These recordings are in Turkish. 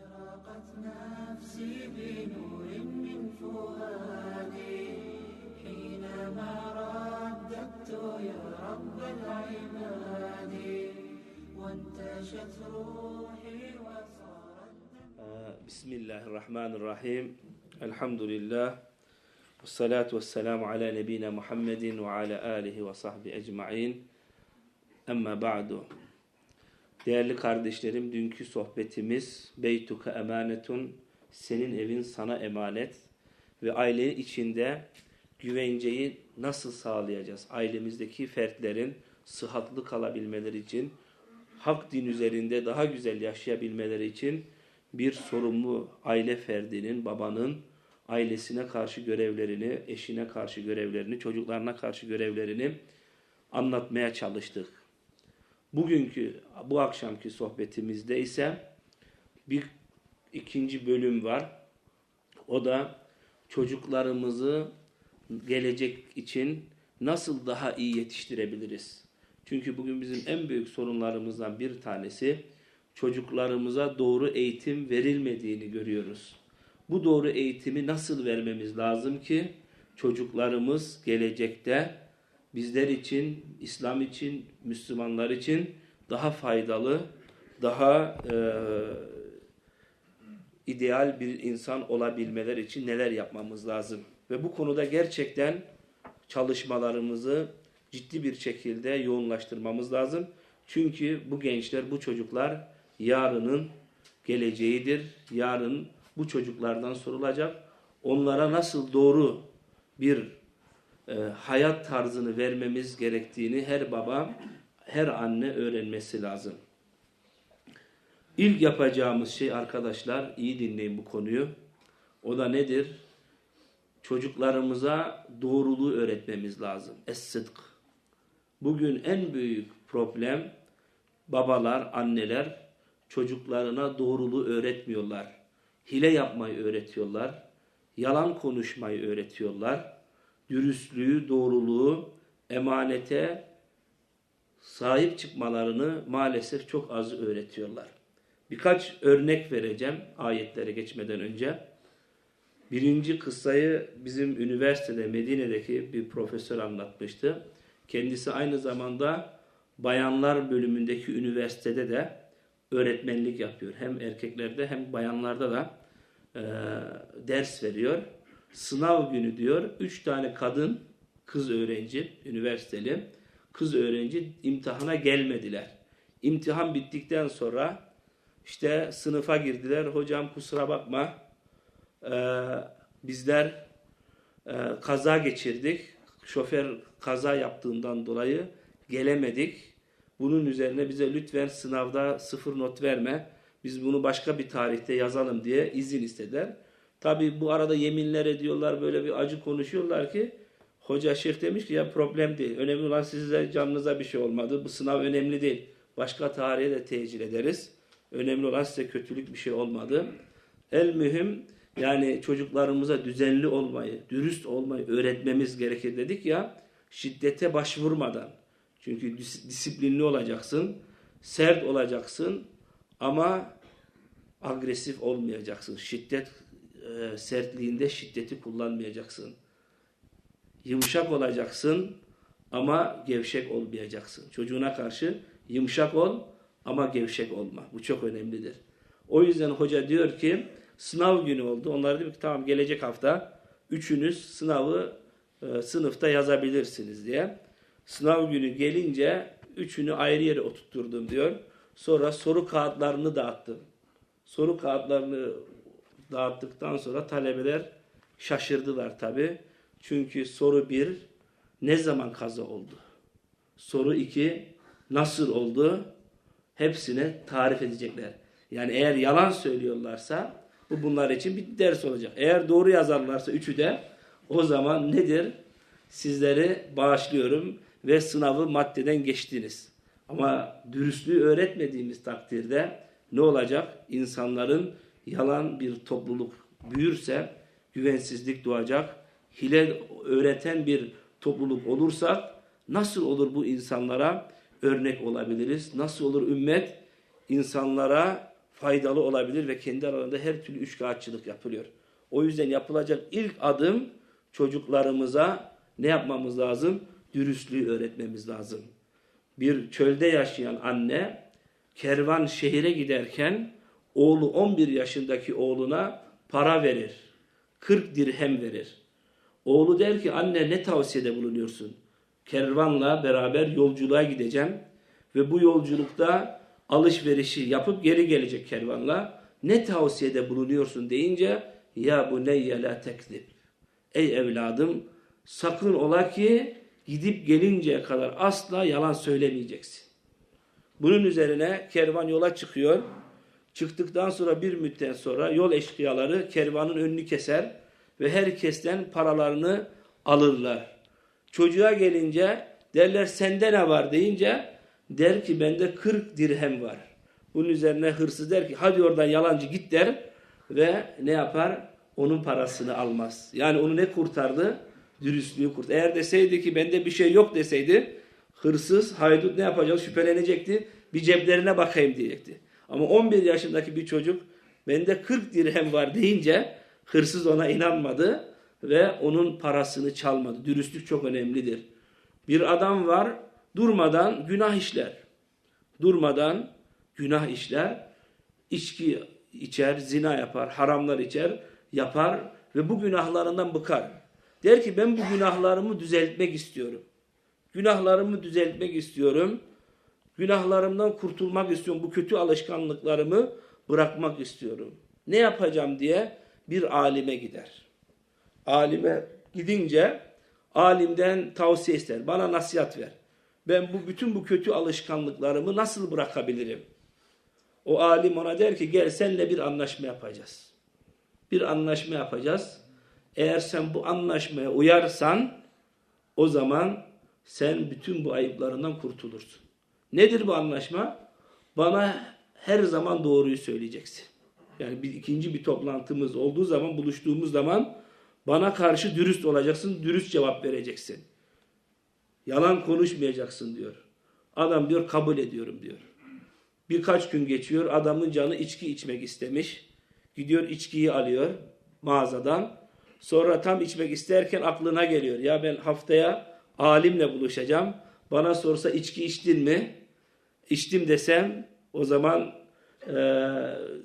أشرقت نفسي بنور من فؤادي حينما رددت يا رب العباد وانتشت روحي وصار بسم الله الرحمن الرحيم الحمد لله والصلاة والسلام على نبينا محمد وعلى آله وصحبه ecmaîn. Amma ba'du. Değerli kardeşlerim, dünkü sohbetimiz Beytuka emanetun, senin evin sana emanet ve aile içinde güvenceyi nasıl sağlayacağız? Ailemizdeki fertlerin sıhhatlı kalabilmeleri için, hak din üzerinde daha güzel yaşayabilmeleri için bir sorumlu aile ferdinin, babanın ailesine karşı görevlerini, eşine karşı görevlerini, çocuklarına karşı görevlerini anlatmaya çalıştık. Bugünkü, bu akşamki sohbetimizde ise bir ikinci bölüm var. O da çocuklarımızı gelecek için nasıl daha iyi yetiştirebiliriz? Çünkü bugün bizim en büyük sorunlarımızdan bir tanesi çocuklarımıza doğru eğitim verilmediğini görüyoruz. Bu doğru eğitimi nasıl vermemiz lazım ki çocuklarımız gelecekte bizler için, İslam için, Müslümanlar için daha faydalı, daha e, ideal bir insan olabilmeler için neler yapmamız lazım? Ve bu konuda gerçekten çalışmalarımızı ciddi bir şekilde yoğunlaştırmamız lazım. Çünkü bu gençler, bu çocuklar yarının geleceğidir. Yarın bu çocuklardan sorulacak. Onlara nasıl doğru bir e, hayat tarzını vermemiz gerektiğini her baba, her anne öğrenmesi lazım. İlk yapacağımız şey arkadaşlar, iyi dinleyin bu konuyu. O da nedir? Çocuklarımıza doğruluğu öğretmemiz lazım. Es-sıdk. Bugün en büyük problem babalar, anneler çocuklarına doğruluğu öğretmiyorlar. Hile yapmayı öğretiyorlar. Yalan konuşmayı öğretiyorlar. Dürüstlüğü, doğruluğu, emanete sahip çıkmalarını maalesef çok az öğretiyorlar. Birkaç örnek vereceğim ayetlere geçmeden önce. Birinci kıssayı bizim üniversitede Medine'deki bir profesör anlatmıştı. Kendisi aynı zamanda bayanlar bölümündeki üniversitede de öğretmenlik yapıyor. Hem erkeklerde hem bayanlarda da e, ders veriyor. Sınav günü diyor, üç tane kadın, kız öğrenci, üniversiteli, kız öğrenci imtihana gelmediler. İmtihan bittikten sonra işte sınıfa girdiler. Hocam kusura bakma, e, bizler e, kaza geçirdik. Şoför kaza yaptığından dolayı gelemedik. Bunun üzerine bize lütfen sınavda sıfır not verme. Biz bunu başka bir tarihte yazalım diye izin istediler. Tabi bu arada yeminler ediyorlar böyle bir acı konuşuyorlar ki hoca şeyh demiş ki ya problem değil. Önemli olan size canınıza bir şey olmadı. Bu sınav önemli değil. Başka tarihe de tecil ederiz. Önemli olan size kötülük bir şey olmadı. El mühim yani çocuklarımıza düzenli olmayı, dürüst olmayı öğretmemiz gerekir dedik ya şiddete başvurmadan. Çünkü disiplinli olacaksın, sert olacaksın ama agresif olmayacaksın. Şiddet e, sertliğinde şiddeti kullanmayacaksın. Yumuşak olacaksın ama gevşek olmayacaksın. Çocuğuna karşı yumuşak ol ama gevşek olma. Bu çok önemlidir. O yüzden hoca diyor ki sınav günü oldu. Onlar diyor ki tamam gelecek hafta üçünüz sınavı e, sınıfta yazabilirsiniz diye. Sınav günü gelince üçünü ayrı yere oturtturdum diyor. Sonra soru kağıtlarını dağıttım. Soru kağıtlarını dağıttıktan sonra talebeler şaşırdılar tabi. Çünkü soru bir ne zaman kaza oldu? Soru iki nasıl oldu? Hepsine tarif edecekler. Yani eğer yalan söylüyorlarsa bu bunlar için bir ders olacak. Eğer doğru yazarlarsa üçü de o zaman nedir? Sizleri bağışlıyorum ve sınavı maddeden geçtiniz. Ama dürüstlüğü öğretmediğimiz takdirde ne olacak? İnsanların yalan bir topluluk büyürse güvensizlik doğacak. Hile öğreten bir topluluk olursak nasıl olur bu insanlara örnek olabiliriz? Nasıl olur ümmet insanlara faydalı olabilir ve kendi aralarında her türlü üçkağıtçılık yapılıyor. O yüzden yapılacak ilk adım çocuklarımıza ne yapmamız lazım? Dürüstlüğü öğretmemiz lazım. Bir çölde yaşayan anne kervan şehire giderken oğlu 11 yaşındaki oğluna para verir. 40 dirhem verir. Oğlu der ki anne ne tavsiyede bulunuyorsun? Kervanla beraber yolculuğa gideceğim ve bu yolculukta alışverişi yapıp geri gelecek kervanla. Ne tavsiyede bulunuyorsun deyince ya bu neyye la tekzib. Ey evladım sakın ola ki gidip gelinceye kadar asla yalan söylemeyeceksin. Bunun üzerine kervan yola çıkıyor. Çıktıktan sonra bir müddet sonra yol eşkıyaları kervanın önünü keser ve herkesten paralarını alırlar. Çocuğa gelince derler sende ne var deyince der ki bende 40 dirhem var. Bunun üzerine hırsız der ki hadi oradan yalancı git der ve ne yapar? Onun parasını almaz. Yani onu ne kurtardı? Dürüstlüğü kurtardı. Eğer deseydi ki bende bir şey yok deseydi hırsız, haydut ne yapacak? Şüphelenecekti. Bir ceplerine bakayım diyecekti. Ama 11 yaşındaki bir çocuk bende 40 dirhem var deyince hırsız ona inanmadı ve onun parasını çalmadı. Dürüstlük çok önemlidir. Bir adam var durmadan günah işler. Durmadan günah işler. içki içer, zina yapar, haramlar içer, yapar ve bu günahlarından bıkar. Der ki ben bu günahlarımı düzeltmek istiyorum. Günahlarımı düzeltmek istiyorum. Günahlarımdan kurtulmak istiyorum. Bu kötü alışkanlıklarımı bırakmak istiyorum. Ne yapacağım diye bir alime gider. Alime gidince alimden tavsiye ister. Bana nasihat ver. Ben bu bütün bu kötü alışkanlıklarımı nasıl bırakabilirim? O alim ona der ki gel senle bir anlaşma yapacağız. Bir anlaşma yapacağız. Eğer sen bu anlaşmaya uyarsan o zaman sen bütün bu ayıplarından kurtulursun. Nedir bu anlaşma? Bana her zaman doğruyu söyleyeceksin. Yani bir ikinci bir toplantımız olduğu zaman, buluştuğumuz zaman bana karşı dürüst olacaksın, dürüst cevap vereceksin. Yalan konuşmayacaksın diyor. Adam diyor kabul ediyorum diyor. Birkaç gün geçiyor, adamın canı içki içmek istemiş. Gidiyor içkiyi alıyor mağazadan. Sonra tam içmek isterken aklına geliyor. Ya ben haftaya alimle buluşacağım. Bana sorsa içki içtin mi? İçtim desem o zaman e,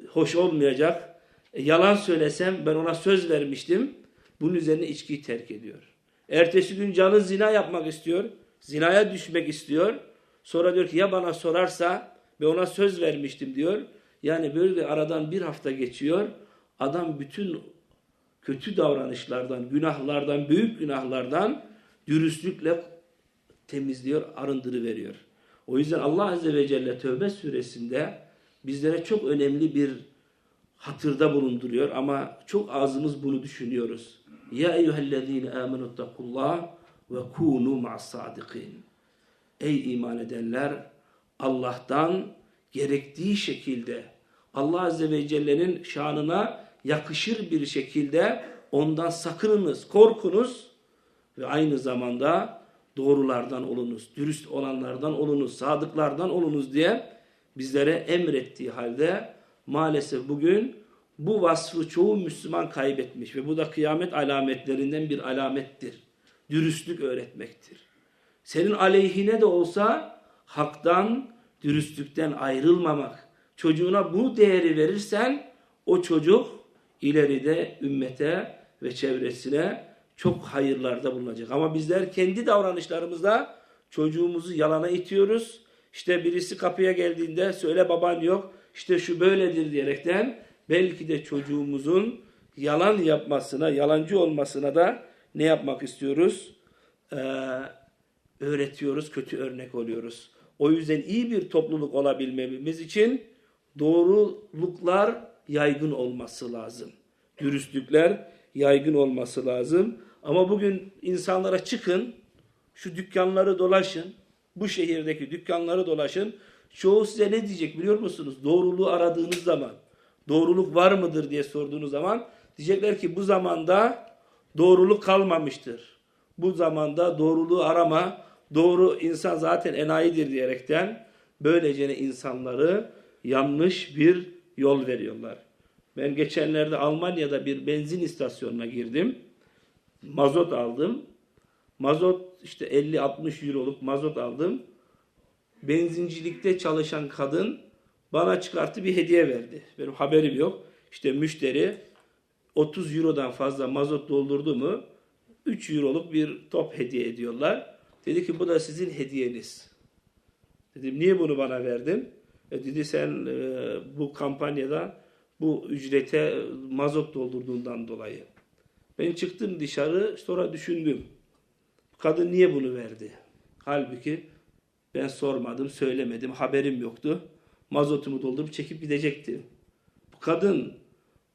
hoş olmayacak. E, yalan söylesem ben ona söz vermiştim. Bunun üzerine içkiyi terk ediyor. Ertesi gün canı zina yapmak istiyor. Zinaya düşmek istiyor. Sonra diyor ki ya bana sorarsa ve ona söz vermiştim diyor. Yani böyle aradan bir hafta geçiyor. Adam bütün kötü davranışlardan, günahlardan, büyük günahlardan dürüstlükle temizliyor, arındırı veriyor. O yüzden Allah Azze ve Celle Tövbe suresinde bizlere çok önemli bir hatırda bulunduruyor ama çok ağzımız bunu düşünüyoruz. Ya eyyühellezine amenu takullah ve kunu ma'as sadikin. Ey iman edenler Allah'tan gerektiği şekilde Allah Azze ve Celle'nin şanına yakışır bir şekilde ondan sakınınız, korkunuz ve aynı zamanda doğrulardan olunuz, dürüst olanlardan olunuz, sadıklardan olunuz diye bizlere emrettiği halde maalesef bugün bu vasfı çoğu Müslüman kaybetmiş ve bu da kıyamet alametlerinden bir alamettir. Dürüstlük öğretmektir. Senin aleyhine de olsa haktan, dürüstlükten ayrılmamak. Çocuğuna bu değeri verirsen o çocuk ileride ümmete ve çevresine çok hayırlarda bulunacak. Ama bizler kendi davranışlarımızda çocuğumuzu yalana itiyoruz. İşte birisi kapıya geldiğinde söyle baban yok, işte şu böyledir diyerekten belki de çocuğumuzun yalan yapmasına, yalancı olmasına da ne yapmak istiyoruz? Ee, öğretiyoruz, kötü örnek oluyoruz. O yüzden iyi bir topluluk olabilmemiz için doğruluklar yaygın olması lazım. Dürüstlükler yaygın olması lazım. Ama bugün insanlara çıkın, şu dükkanları dolaşın, bu şehirdeki dükkanları dolaşın. Çoğu size ne diyecek biliyor musunuz? Doğruluğu aradığınız zaman, doğruluk var mıdır diye sorduğunuz zaman diyecekler ki bu zamanda doğruluk kalmamıştır. Bu zamanda doğruluğu arama, doğru insan zaten enayidir diyerekten böylece insanları yanlış bir yol veriyorlar. Ben geçenlerde Almanya'da bir benzin istasyonuna girdim. Mazot aldım. Mazot işte 50-60 euroluk mazot aldım. Benzincilikte çalışan kadın bana çıkarttı bir hediye verdi. Benim haberim yok. İşte müşteri 30 eurodan fazla mazot doldurdu mu 3 euroluk bir top hediye ediyorlar. Dedi ki bu da sizin hediyeniz. Dedim niye bunu bana verdin? E dedi sen e, bu kampanyada bu ücrete mazot doldurduğundan dolayı. Ben çıktım dışarı sonra düşündüm. Kadın niye bunu verdi? Halbuki ben sormadım, söylemedim, haberim yoktu. Mazotumu doldurup çekip gidecekti. Bu kadın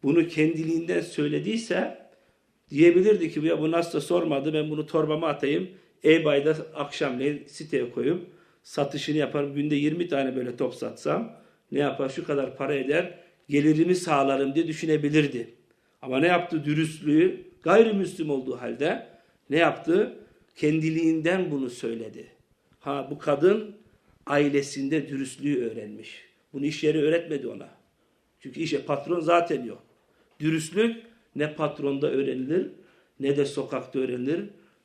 bunu kendiliğinden söylediyse diyebilirdi ki ya bu nasıl da sormadı ben bunu torbama atayım. eBay'da akşamleyin siteye koyup satışını yaparım. Günde 20 tane böyle top satsam ne yapar şu kadar para eder gelirimi sağlarım diye düşünebilirdi. Ama ne yaptı dürüstlüğü gayrimüslim olduğu halde ne yaptı? Kendiliğinden bunu söyledi. Ha bu kadın ailesinde dürüstlüğü öğrenmiş. Bunu iş yeri öğretmedi ona. Çünkü işe patron zaten yok. Dürüstlük ne patronda öğrenilir ne de sokakta öğrenilir,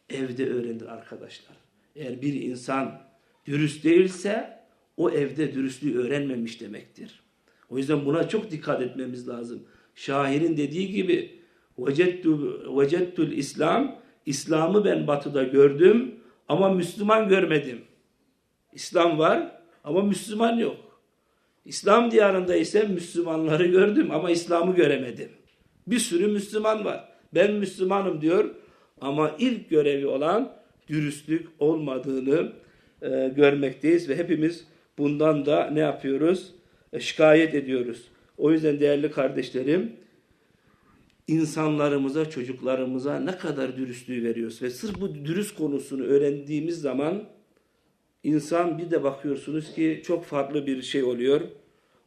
evde öğrenilir arkadaşlar. Eğer bir insan dürüst değilse o evde dürüstlüğü öğrenmemiş demektir. O yüzden buna çok dikkat etmemiz lazım. Şairin dediği gibi vecettul İslam İslam'ı ben batıda gördüm ama Müslüman görmedim. İslam var ama Müslüman yok. İslam diyarında ise Müslümanları gördüm ama İslam'ı göremedim. Bir sürü Müslüman var. Ben Müslümanım diyor ama ilk görevi olan dürüstlük olmadığını e, görmekteyiz ve hepimiz bundan da ne yapıyoruz? E, şikayet ediyoruz. O yüzden değerli kardeşlerim insanlarımıza, çocuklarımıza ne kadar dürüstlüğü veriyoruz ve sırf bu dürüst konusunu öğrendiğimiz zaman insan bir de bakıyorsunuz ki çok farklı bir şey oluyor.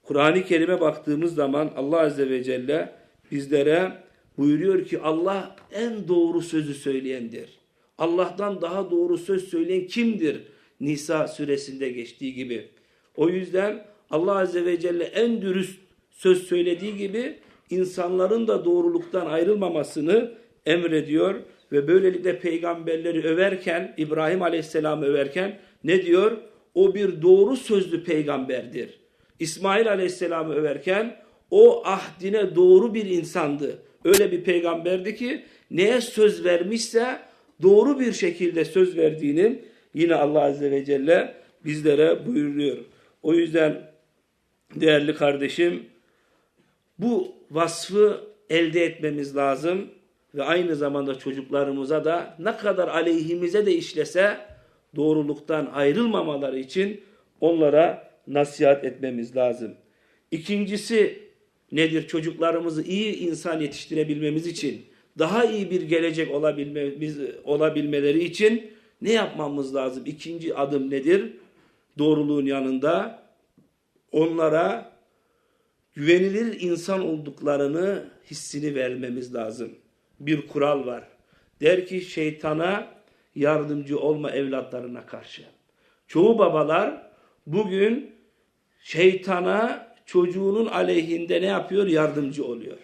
Kur'an-ı Kerim'e baktığımız zaman Allah Azze ve Celle bizlere buyuruyor ki Allah en doğru sözü söyleyendir. Allah'tan daha doğru söz söyleyen kimdir? Nisa suresinde geçtiği gibi. O yüzden Allah Azze ve Celle en dürüst söz söylediği gibi insanların da doğruluktan ayrılmamasını emrediyor ve böylelikle peygamberleri överken İbrahim Aleyhisselam'ı överken ne diyor? O bir doğru sözlü peygamberdir. İsmail Aleyhisselam'ı överken o ahdine doğru bir insandı. Öyle bir peygamberdi ki neye söz vermişse doğru bir şekilde söz verdiğini yine Allah Azze ve Celle bizlere buyuruyor. O yüzden değerli kardeşim bu vasfı elde etmemiz lazım ve aynı zamanda çocuklarımıza da ne kadar aleyhimize de işlese doğruluktan ayrılmamaları için onlara nasihat etmemiz lazım. İkincisi nedir? Çocuklarımızı iyi insan yetiştirebilmemiz için, daha iyi bir gelecek olabilmemiz, olabilmeleri için ne yapmamız lazım? İkinci adım nedir? Doğruluğun yanında onlara güvenilir insan olduklarını hissini vermemiz lazım. Bir kural var. Der ki şeytana yardımcı olma evlatlarına karşı. Çoğu babalar bugün şeytana çocuğunun aleyhinde ne yapıyor? Yardımcı oluyor.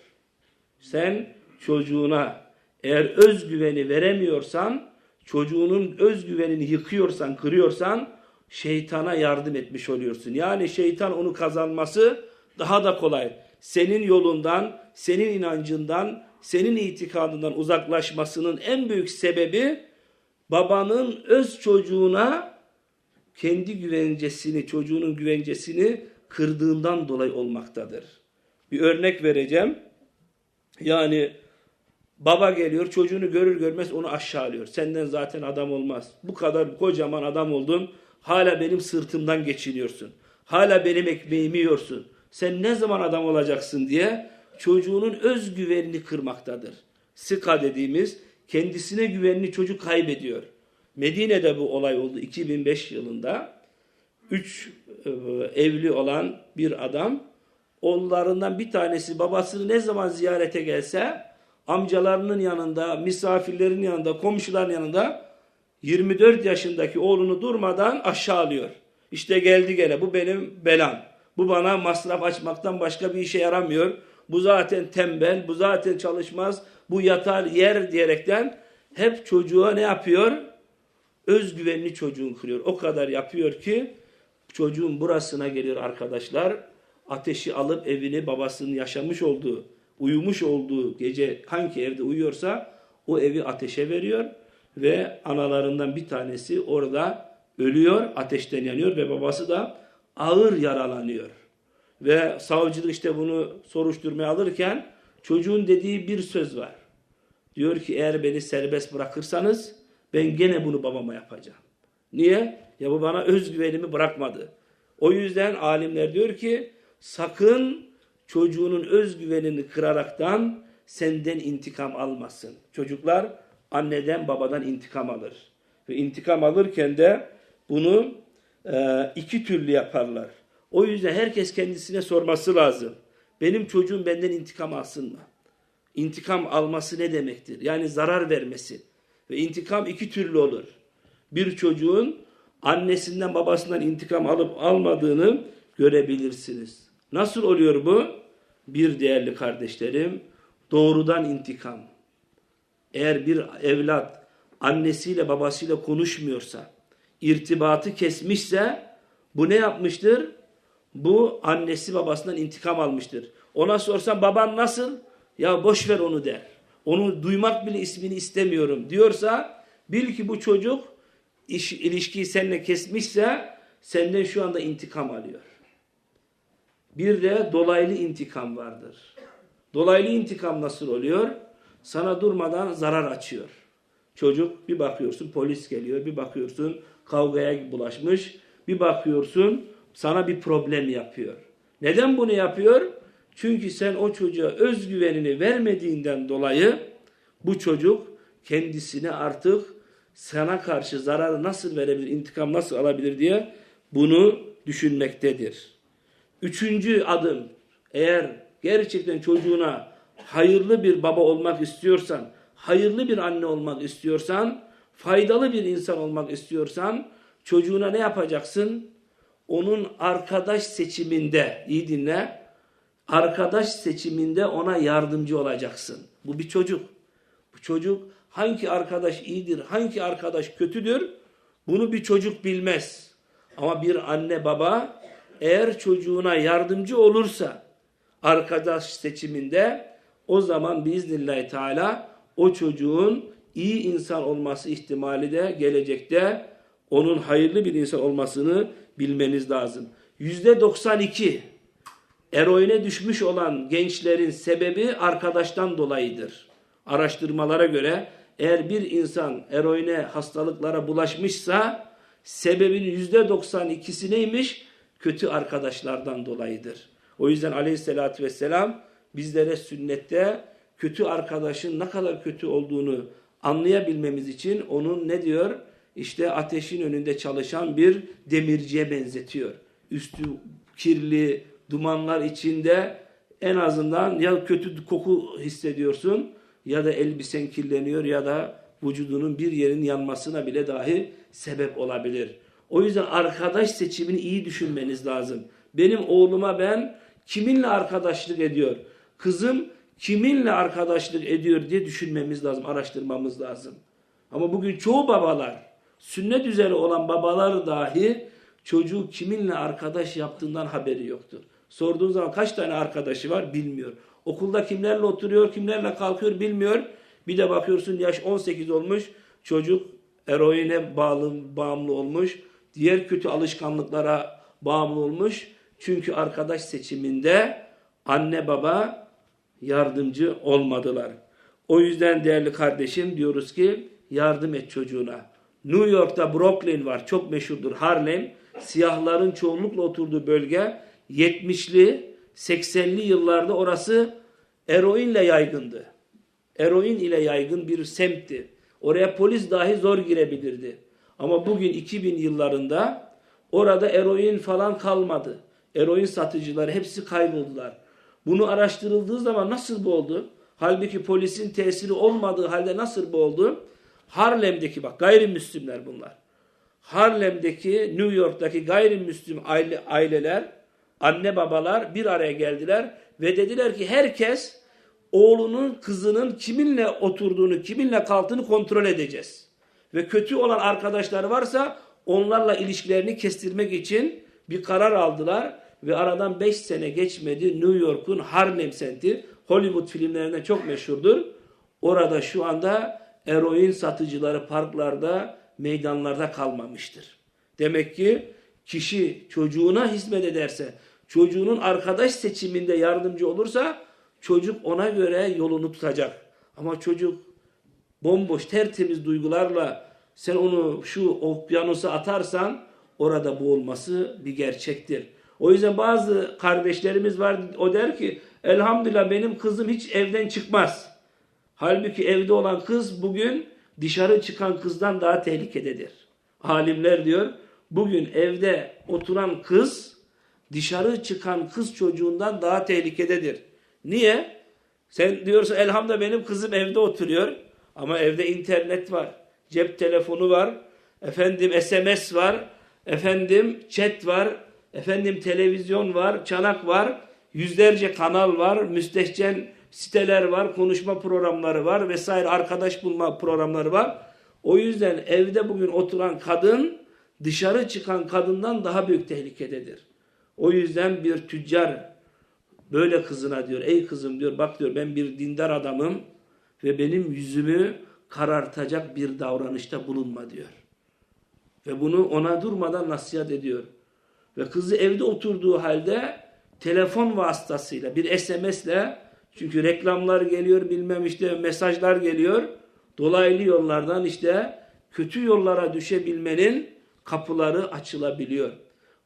Sen çocuğuna eğer özgüveni veremiyorsan, çocuğunun özgüvenini yıkıyorsan, kırıyorsan şeytana yardım etmiş oluyorsun. Yani şeytan onu kazanması daha da kolay. Senin yolundan, senin inancından, senin itikadından uzaklaşmasının en büyük sebebi babanın öz çocuğuna kendi güvencesini, çocuğunun güvencesini kırdığından dolayı olmaktadır. Bir örnek vereceğim. Yani baba geliyor çocuğunu görür görmez onu aşağılıyor. Senden zaten adam olmaz. Bu kadar kocaman adam oldun. Hala benim sırtımdan geçiniyorsun. Hala benim ekmeğimi yiyorsun. Sen ne zaman adam olacaksın diye çocuğunun özgüvenini kırmaktadır. Sıka dediğimiz kendisine güvenini çocuk kaybediyor. Medine'de bu olay oldu 2005 yılında. Üç e, evli olan bir adam oğullarından bir tanesi babasını ne zaman ziyarete gelse amcalarının yanında, misafirlerin yanında, komşuların yanında 24 yaşındaki oğlunu durmadan aşağılıyor. İşte geldi gene bu benim belam. Bu bana masraf açmaktan başka bir işe yaramıyor. Bu zaten tembel, bu zaten çalışmaz, bu yatar yer diyerekten hep çocuğa ne yapıyor? Özgüvenli çocuğun kırıyor. O kadar yapıyor ki çocuğun burasına geliyor arkadaşlar. Ateşi alıp evini babasının yaşamış olduğu, uyumuş olduğu gece hangi evde uyuyorsa o evi ateşe veriyor ve analarından bir tanesi orada ölüyor, ateşten yanıyor ve babası da ağır yaralanıyor. Ve savcılık işte bunu soruşturmaya alırken çocuğun dediği bir söz var. Diyor ki eğer beni serbest bırakırsanız ben gene bunu babama yapacağım. Niye? Ya bu bana özgüvenimi bırakmadı. O yüzden alimler diyor ki sakın çocuğunun özgüvenini kıraraktan senden intikam almasın. Çocuklar anneden babadan intikam alır. Ve intikam alırken de bunu e, iki türlü yaparlar. O yüzden herkes kendisine sorması lazım. Benim çocuğum benden intikam alsın mı? İntikam alması ne demektir? Yani zarar vermesi. Ve intikam iki türlü olur. Bir çocuğun annesinden babasından intikam alıp almadığını görebilirsiniz. Nasıl oluyor bu? Bir değerli kardeşlerim, doğrudan intikam. Eğer bir evlat annesiyle babasıyla konuşmuyorsa, irtibatı kesmişse bu ne yapmıştır? Bu annesi babasından intikam almıştır. Ona sorsan baban nasıl? Ya boş ver onu der. Onu duymak bile ismini istemiyorum diyorsa bil ki bu çocuk iş, ilişkiyi seninle kesmişse senden şu anda intikam alıyor. Bir de dolaylı intikam vardır. Dolaylı intikam nasıl oluyor? Sana durmadan zarar açıyor. Çocuk bir bakıyorsun polis geliyor, bir bakıyorsun kavgaya bulaşmış, bir bakıyorsun sana bir problem yapıyor. Neden bunu yapıyor? Çünkü sen o çocuğa özgüvenini vermediğinden dolayı bu çocuk kendisine artık sana karşı zararı nasıl verebilir, intikam nasıl alabilir diye bunu düşünmektedir. Üçüncü adım eğer gerçekten çocuğuna hayırlı bir baba olmak istiyorsan, hayırlı bir anne olmak istiyorsan, faydalı bir insan olmak istiyorsan çocuğuna ne yapacaksın? Onun arkadaş seçiminde, iyi dinle, arkadaş seçiminde ona yardımcı olacaksın. Bu bir çocuk. Bu çocuk hangi arkadaş iyidir, hangi arkadaş kötüdür bunu bir çocuk bilmez. Ama bir anne baba eğer çocuğuna yardımcı olursa arkadaş seçiminde o zaman biiznillahü teala o çocuğun iyi insan olması ihtimali de gelecekte onun hayırlı bir insan olmasını bilmeniz lazım. Yüzde 92 eroine düşmüş olan gençlerin sebebi arkadaştan dolayıdır. Araştırmalara göre eğer bir insan eroine hastalıklara bulaşmışsa sebebin yüzde 92'si neymiş? Kötü arkadaşlardan dolayıdır. O yüzden aleyhissalatü vesselam bizlere sünnette kötü arkadaşın ne kadar kötü olduğunu anlayabilmemiz için onun ne diyor? İşte ateşin önünde çalışan bir demirciye benzetiyor. Üstü kirli, dumanlar içinde en azından ya kötü koku hissediyorsun ya da elbisen kirleniyor ya da vücudunun bir yerin yanmasına bile dahi sebep olabilir. O yüzden arkadaş seçimini iyi düşünmeniz lazım. Benim oğluma ben kiminle arkadaşlık ediyor? Kızım kiminle arkadaşlık ediyor diye düşünmemiz lazım, araştırmamız lazım. Ama bugün çoğu babalar, sünnet üzere olan babalar dahi çocuğu kiminle arkadaş yaptığından haberi yoktur. Sorduğun zaman kaç tane arkadaşı var bilmiyor. Okulda kimlerle oturuyor, kimlerle kalkıyor bilmiyor. Bir de bakıyorsun yaş 18 olmuş, çocuk eroine bağlı, bağımlı olmuş, diğer kötü alışkanlıklara bağımlı olmuş. Çünkü arkadaş seçiminde anne baba yardımcı olmadılar. O yüzden değerli kardeşim diyoruz ki yardım et çocuğuna. New York'ta Brooklyn var çok meşhurdur Harlem. Siyahların çoğunlukla oturduğu bölge 70'li 80'li yıllarda orası eroinle yaygındı. Eroin ile yaygın bir semtti. Oraya polis dahi zor girebilirdi. Ama bugün 2000 yıllarında orada eroin falan kalmadı. Eroin satıcıları hepsi kayboldular. Bunu araştırıldığı zaman nasıl bu oldu? Halbuki polisin tesiri olmadığı halde nasıl bu oldu? Harlem'deki bak gayrimüslimler bunlar. Harlem'deki New York'taki gayrimüslim aile, aileler anne babalar bir araya geldiler ve dediler ki herkes oğlunun kızının kiminle oturduğunu, kiminle kalktığını kontrol edeceğiz. Ve kötü olan arkadaşları varsa onlarla ilişkilerini kestirmek için bir karar aldılar ve aradan 5 sene geçmedi New York'un Harlem semti Hollywood filmlerinden çok meşhurdur. Orada şu anda eroin satıcıları parklarda, meydanlarda kalmamıştır. Demek ki kişi çocuğuna hizmet ederse, çocuğunun arkadaş seçiminde yardımcı olursa çocuk ona göre yolunu tutacak. Ama çocuk bomboş tertemiz duygularla sen onu şu okyanusa atarsan orada boğulması bir gerçektir. O yüzden bazı kardeşlerimiz var o der ki elhamdülillah benim kızım hiç evden çıkmaz. Halbuki evde olan kız bugün dışarı çıkan kızdan daha tehlikededir. Alimler diyor bugün evde oturan kız dışarı çıkan kız çocuğundan daha tehlikededir. Niye? Sen diyorsun elhamdülillah benim kızım evde oturuyor ama evde internet var, cep telefonu var, efendim SMS var, efendim chat var, efendim televizyon var, çanak var, yüzlerce kanal var, müstehcen siteler var, konuşma programları var vesaire arkadaş bulma programları var. O yüzden evde bugün oturan kadın dışarı çıkan kadından daha büyük tehlikededir. O yüzden bir tüccar böyle kızına diyor ey kızım diyor bak diyor ben bir dindar adamım ve benim yüzümü karartacak bir davranışta bulunma diyor. Ve bunu ona durmadan nasihat ediyor. Ve kızı evde oturduğu halde telefon vasıtasıyla bir SMS'le çünkü reklamlar geliyor bilmem işte mesajlar geliyor. Dolaylı yollardan işte kötü yollara düşebilmenin kapıları açılabiliyor.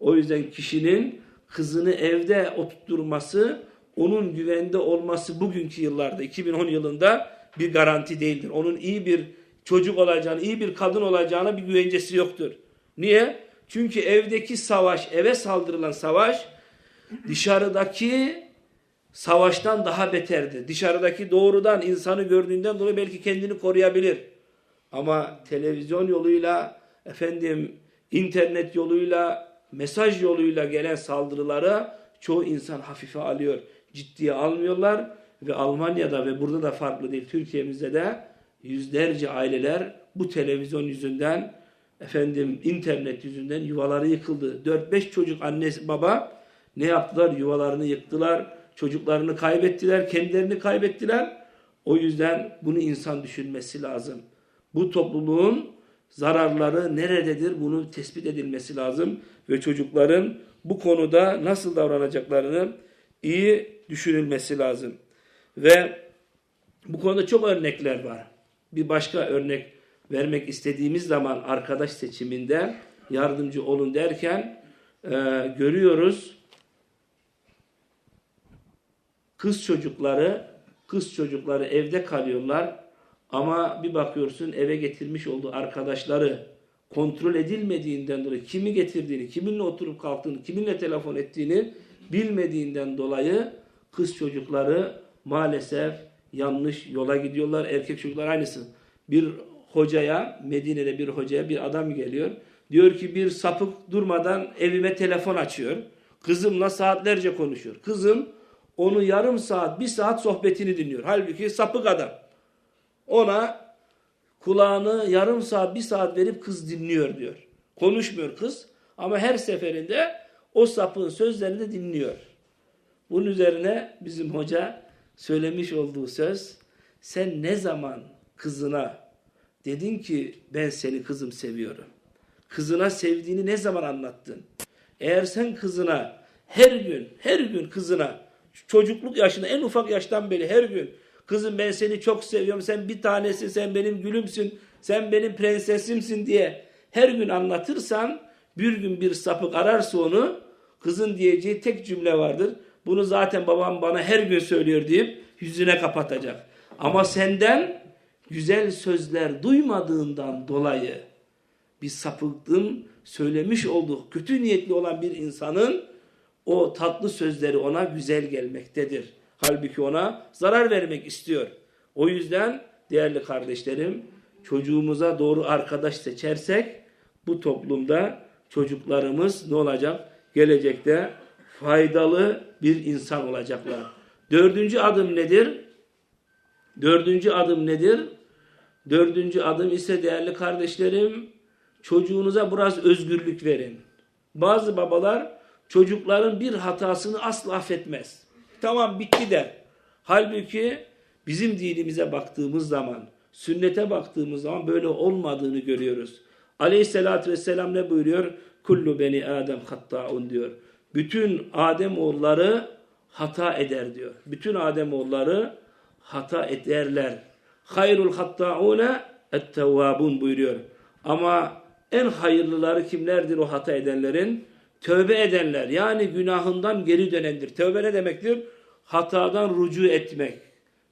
O yüzden kişinin kızını evde oturtturması, onun güvende olması bugünkü yıllarda, 2010 yılında bir garanti değildir. Onun iyi bir çocuk olacağını, iyi bir kadın olacağına bir güvencesi yoktur. Niye? Çünkü evdeki savaş, eve saldırılan savaş dışarıdaki savaştan daha beterdi. Dışarıdaki doğrudan insanı gördüğünden dolayı belki kendini koruyabilir. Ama televizyon yoluyla, efendim internet yoluyla, mesaj yoluyla gelen saldırıları çoğu insan hafife alıyor. Ciddiye almıyorlar ve Almanya'da ve burada da farklı değil. Türkiye'mizde de yüzlerce aileler bu televizyon yüzünden efendim internet yüzünden yuvaları yıkıldı. 4-5 çocuk annesi baba ne yaptılar? Yuvalarını yıktılar. Çocuklarını kaybettiler, kendilerini kaybettiler. O yüzden bunu insan düşünmesi lazım. Bu topluluğun zararları nerededir bunu tespit edilmesi lazım ve çocukların bu konuda nasıl davranacaklarını iyi düşünülmesi lazım. Ve bu konuda çok örnekler var. Bir başka örnek vermek istediğimiz zaman arkadaş seçiminde yardımcı olun derken e, görüyoruz kız çocukları kız çocukları evde kalıyorlar ama bir bakıyorsun eve getirmiş olduğu arkadaşları kontrol edilmediğinden dolayı kimi getirdiğini, kiminle oturup kalktığını, kiminle telefon ettiğini bilmediğinden dolayı kız çocukları maalesef yanlış yola gidiyorlar. Erkek çocuklar aynısı. Bir hocaya, Medine'de bir hocaya bir adam geliyor. Diyor ki bir sapık durmadan evime telefon açıyor. Kızımla saatlerce konuşuyor. Kızım onu yarım saat, bir saat sohbetini dinliyor. Halbuki sapık adam. Ona kulağını yarım saat, bir saat verip kız dinliyor diyor. Konuşmuyor kız ama her seferinde o sapığın sözlerini dinliyor. Bunun üzerine bizim hoca söylemiş olduğu söz, sen ne zaman kızına dedin ki ben seni kızım seviyorum. Kızına sevdiğini ne zaman anlattın? Eğer sen kızına her gün, her gün kızına çocukluk yaşında en ufak yaştan beri her gün kızım ben seni çok seviyorum sen bir tanesi sen benim gülümsün sen benim prensesimsin diye her gün anlatırsan bir gün bir sapık ararsa onu kızın diyeceği tek cümle vardır. Bunu zaten babam bana her gün söylüyor deyip yüzüne kapatacak. Ama senden güzel sözler duymadığından dolayı bir sapıklığın söylemiş olduğu kötü niyetli olan bir insanın o tatlı sözleri ona güzel gelmektedir. Halbuki ona zarar vermek istiyor. O yüzden değerli kardeşlerim çocuğumuza doğru arkadaş seçersek bu toplumda çocuklarımız ne olacak? Gelecekte faydalı bir insan olacaklar. Dördüncü adım nedir? Dördüncü adım nedir? Dördüncü adım ise değerli kardeşlerim, çocuğunuza biraz özgürlük verin. Bazı babalar çocukların bir hatasını asla affetmez. Tamam bitti der. Halbuki bizim dinimize baktığımız zaman, sünnete baktığımız zaman böyle olmadığını görüyoruz. Aleyhissalatü vesselam ne buyuruyor? Kullu beni Adem hattaun diyor. Bütün Adem oğulları hata eder diyor. Bütün Adem oğulları hata ederler. Hayrul hattaune ettevvabun buyuruyor. Ama en hayırlıları kimlerdir o hata edenlerin? Tövbe edenler yani günahından geri dönendir. Tövbe ne demektir? Hatadan rucu etmek,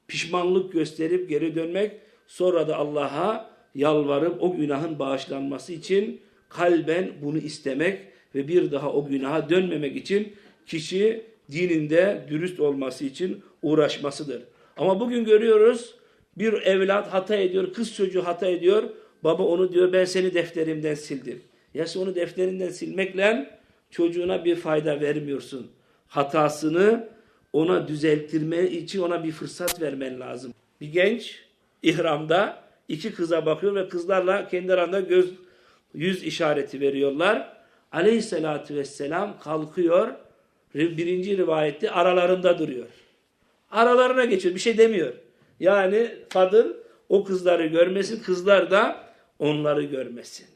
pişmanlık gösterip geri dönmek, sonra da Allah'a yalvarıp o günahın bağışlanması için kalben bunu istemek ve bir daha o günaha dönmemek için kişi dininde dürüst olması için uğraşmasıdır. Ama bugün görüyoruz bir evlat hata ediyor, kız çocuğu hata ediyor. Baba onu diyor ben seni defterimden sildim. Ya sen onu defterinden silmekle çocuğuna bir fayda vermiyorsun. Hatasını ona düzelttirme için ona bir fırsat vermen lazım. Bir genç ihramda iki kıza bakıyor ve kızlarla kendi arasında göz yüz işareti veriyorlar. Aleyhissalatü vesselam kalkıyor. Birinci rivayette aralarında duruyor. Aralarına geçiyor. Bir şey demiyor. Yani Fadıl o kızları görmesin, kızlar da onları görmesin.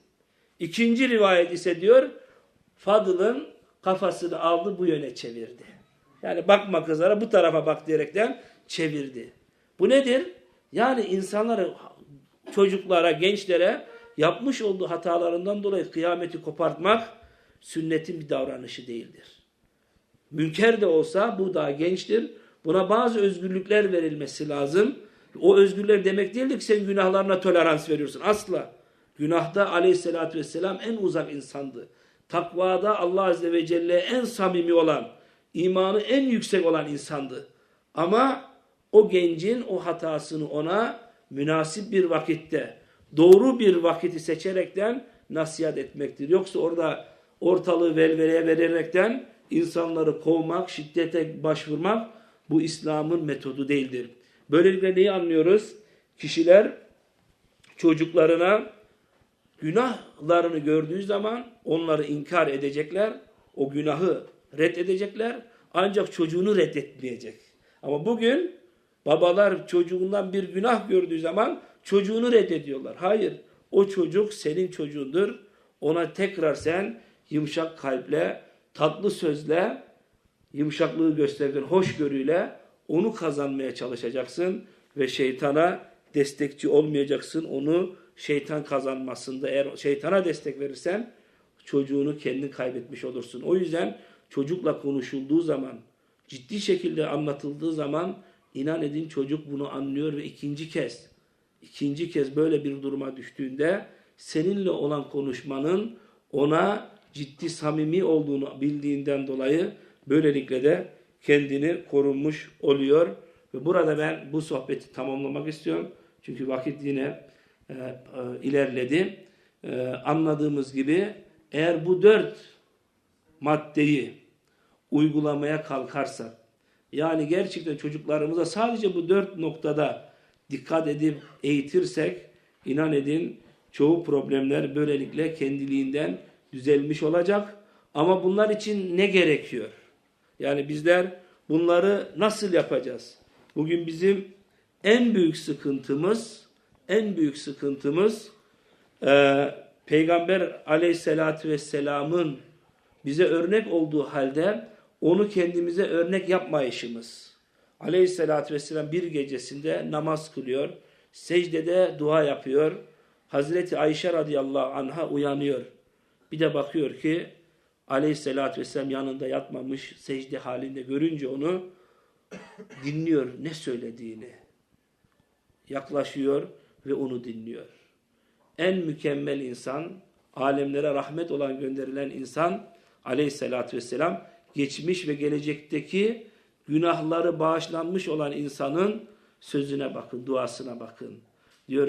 İkinci rivayet ise diyor, Fadıl'ın kafasını aldı bu yöne çevirdi. Yani bakma kızlara bu tarafa bak diyerekten çevirdi. Bu nedir? Yani insanlara, çocuklara, gençlere yapmış olduğu hatalarından dolayı kıyameti kopartmak sünnetin bir davranışı değildir. Münker de olsa bu daha gençtir. Buna bazı özgürlükler verilmesi lazım. O özgürlükler demek değildir ki sen günahlarına tolerans veriyorsun. Asla. Günahda aleyhissalatü vesselam en uzak insandı. Takvada Allah Azze ve Celle en samimi olan, imanı en yüksek olan insandı. Ama o gencin o hatasını ona münasip bir vakitte, doğru bir vakiti seçerekten nasihat etmektir. Yoksa orada ortalığı velveleye vererekten insanları kovmak, şiddete başvurmak bu İslam'ın metodu değildir. Böylelikle neyi anlıyoruz? Kişiler çocuklarına günahlarını gördüğü zaman onları inkar edecekler. O günahı reddedecekler. Ancak çocuğunu reddetmeyecek. Ama bugün babalar çocuğundan bir günah gördüğü zaman çocuğunu reddediyorlar. Hayır. O çocuk senin çocuğundur. Ona tekrar sen yumuşak kalple, tatlı sözle, yumuşaklığı gösteren hoşgörüyle onu kazanmaya çalışacaksın ve şeytana destekçi olmayacaksın. Onu şeytan kazanmasında eğer şeytana destek verirsen çocuğunu kendin kaybetmiş olursun. O yüzden çocukla konuşulduğu zaman, ciddi şekilde anlatıldığı zaman inan edin çocuk bunu anlıyor ve ikinci kez ikinci kez böyle bir duruma düştüğünde seninle olan konuşmanın ona ciddi samimi olduğunu bildiğinden dolayı böylelikle de kendini korunmuş oluyor. Ve burada ben bu sohbeti tamamlamak istiyorum. Çünkü vakit yine e, e, ilerledi. E, anladığımız gibi eğer bu dört maddeyi uygulamaya kalkarsak, yani gerçekten çocuklarımıza sadece bu dört noktada dikkat edip eğitirsek, inan edin çoğu problemler böylelikle kendiliğinden düzelmiş olacak. Ama bunlar için ne gerekiyor? Yani bizler bunları nasıl yapacağız? Bugün bizim en büyük sıkıntımız, en büyük sıkıntımız e, Peygamber aleyhissalatü vesselamın bize örnek olduğu halde onu kendimize örnek yapmayışımız. Aleyhissalatü vesselam bir gecesinde namaz kılıyor, secdede dua yapıyor. Hazreti Ayşe radıyallahu anha uyanıyor. Bir de bakıyor ki aleyhissalatü vesselam yanında yatmamış secde halinde görünce onu dinliyor ne söylediğini. Yaklaşıyor ve onu dinliyor. En mükemmel insan, alemlere rahmet olan gönderilen insan aleyhissalatü vesselam geçmiş ve gelecekteki günahları bağışlanmış olan insanın sözüne bakın, duasına bakın. Diyor